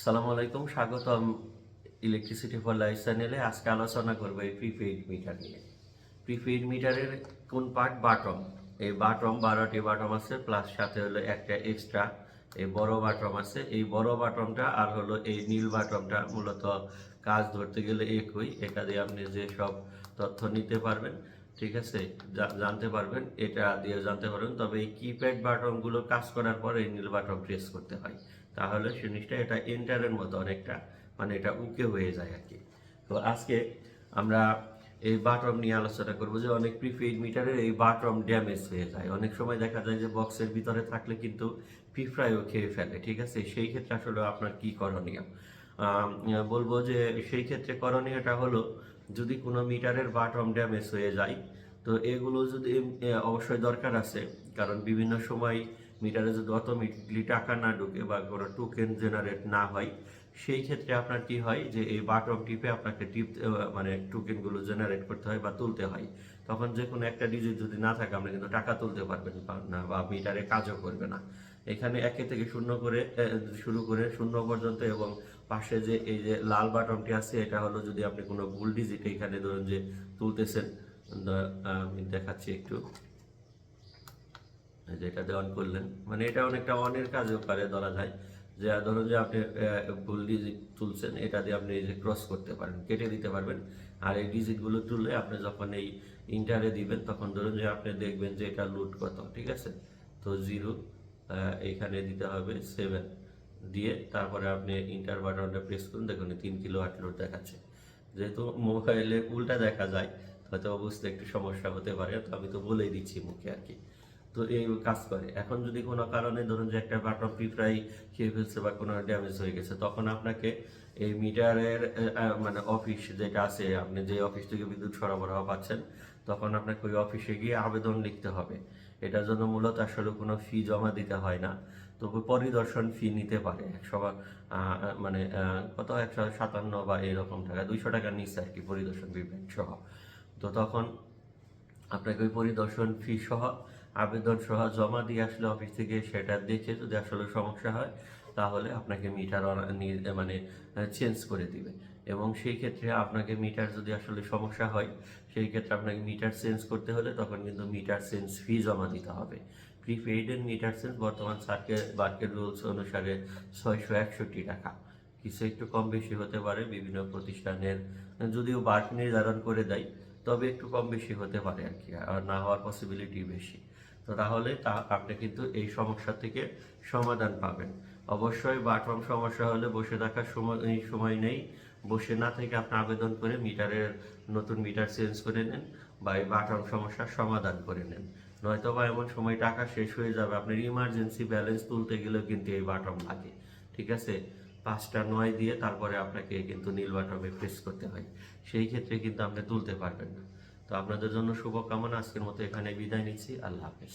আসসালামু আলাইকুম, স্বাগতম ইলেকট্রিসিটি ফর লাইফ চ্যানেলে আজকে আলোচনা করব এই প্রিপেইড মিটার নিয়ে। প্রিপেইড মিটারের কোন পার্ট বাটম এই বাটম বারোটি বাটম আছে প্লাস সাথে হলো একটা এক্সট্রা এই বড় বাটম আছে। এই বড় বাটমটা আর হলো এই নীল বাটমটা মূলত কাজ ধরতে গেলে একই। এটা দিয়ে আপনি যে সব তথ্য নিতে পারবেন, ঠিক আছে? জানতে পারবেন, এটা দিয়ে জানতে পারবেন। তবে এই কিপ্যাড বাটনগুলো কাজ করার পরে এই নীল বাটন প্রেস করতে হয়। তাহলে জিনিসটা এটা এন্টারের মতো অনেকটা মানে এটা উকে হয়ে যায় আর কি। তো আজকে আমরা এই বাটম নিয়ে আলোচনা করব যে অনেক প্রিপেইড মিটারের এই বাটম ড্যামেজ হয়ে যায়। অনেক সময় দেখা যায় যে বক্সের ভিতরে থাকলে কিন্তু পিঁপড়ায়ও খেয়ে ফেলে, ঠিক আছে? সেই ক্ষেত্রে আসলে আপনার কি করণীয়? বলব যে সেই ক্ষেত্রে করণীয়টা হলো যদি কোনো মিটারের বাটম ড্যামেজ হয়ে যায়, তো এগুলো যদি অবশ্যই দরকার আছে। কারণ বিভিন্ন সময় মিটারে যদি অত অটোমেটিকলি টাকা না ঢুকে বা কোনো টোকেন জেনারেট না হয়, সেই ক্ষেত্রে আপনার কি হয় যে এই বাটম টিপে আপনাকে টিপ মানে টোকেনগুলো জেনারেট করতে হয় বা তুলতে হয়। তখন যে কোনো একটা ডিজিট যদি না থাকে, আপনি কিন্তু টাকা তুলতে পারবেন না, বা মিটারে কাজও করবে না। এখানে একে থেকে শূন্য করে শুরু করে শূন্য পর্যন্ত এবং পাশে যে এই যে লাল বাটনটি আছে, এটা হলো যদি আপনি কোনো ভুল ডিজিট এখানে ধরুন যে তুলতেছেন। আমি দেখাচ্ছি একটু। এই যে এটা অন করলেন। মানে এটা অনেকটা অনের কাজেও পারে ধরা যায়। যে ধরুন যে আপনি ভুল ডিজিট তুলছেন, এটা দিয়ে আপনি এই ক্রস করতে পারেন, কেটে দিতে পারবেন। আর এই ডিজিটগুলো তুললে আপনি যখন এই ইন্টারে দিবেন, তখন ধরুন যে আপনি দেখবেন যে এটা লুট কত, ঠিক আছে? তো জিরো এখানে দিতে হবে সেভেন দিয়ে তারপরে আপনি ইন্টার বাটনটা প্রেস করুন, দেখুন তিন কিলো আট লোড দেখাচ্ছে। যেহেতু মোবাইলে উল্টা দেখা যায় হয়তো বুঝতে একটু সমস্যা হতে পারে, তো আমি তো বলেই দিচ্ছি মুখে আর কি। তো এই কাজ করে। এখন যদি কোনো কারণে ধরুন যে একটা বাটন পিঁপড়াই খেয়ে ফেলছে বা কোনো ড্যামেজ হয়ে গেছে, তখন আপনাকে এই মিটারের মানে অফিস যেটা আছে, আপনি যে অফিস থেকে বিদ্যুৎ সরবরাহ পাচ্ছেন, তখন আপনাকে ওই অফিসে গিয়ে আবেদন লিখতে হবে। এটার জন্য মূলত আসলে কোনো ফি জমা দিতে হয় না। তবে পরিদর্শন ফি নিতে পারে। একশো বা মানে কত? একশো সাতান্ন বা এরকম টাকা, দুইশো টাকার নিচ্ছে আর কি পরিদর্শন বিভাগ সহ। তো তখন আপনাকে ওই পরিদর্শন ফি সহ আবেদন সহ জমা দিয়ে আসলে অফিস থেকে সেটা দেখে যদি আসলে সমস্যা হয়, তাহলে আপনাকে মিটার মানে চেঞ্জ করে দিবে। এবং সেই ক্ষেত্রে আপনাকে মিটার যদি আসলে সমস্যা হয়, সেই ক্ষেত্রে আপনাকে মিটার চেঞ্জ করতে হলে তখন কিন্তু মিটার চেঞ্জ ফি জমা দিতে হবে। প্রিপেইডের মিটার চেঞ্জ বর্তমান সার্কেট বার্কের রুলস অনুসারে ছয়শো একষট্টি টাকা। কিছু একটু কম বেশি হতে পারে, বিভিন্ন প্রতিষ্ঠানের, যদিও বার্ক নির্ধারণ করে দেয়, তবে একটু কম বেশি হতে পারে আর কি, আর না হওয়ার পসিবিলিটি বেশি। তো তাহলে তা আপনি কিন্তু এই সমস্যা থেকে সমাধান পাবেন। অবশ্যই বাটম সমস্যা হলে বসে থাকার সময় সময় নেই। বসে না থেকে আপনি আবেদন করে মিটারের নতুন মিটার চেঞ্জ করে নেন বা এই বাটম সমস্যার সমাধান করে নেন। নয়তো বা এমন সময় টাকা শেষ হয়ে যাবে, আপনার ইমার্জেন্সি ব্যালেন্স তুলতে গেলেও কিন্তু এই বাটম লাগে, ঠিক আছে? পাঁচটা নয় দিয়ে তারপরে আপনাকে কিন্তু নীল বাটমে প্রেস করতে হয়। সেই ক্ষেত্রে কিন্তু আপনি তুলতে পারবেন না। তো আপনাদের জন্য শুভকামনা আজকের মতো এখানে বিদায় নিচ্ছি। আল্লাহ হাফেজ।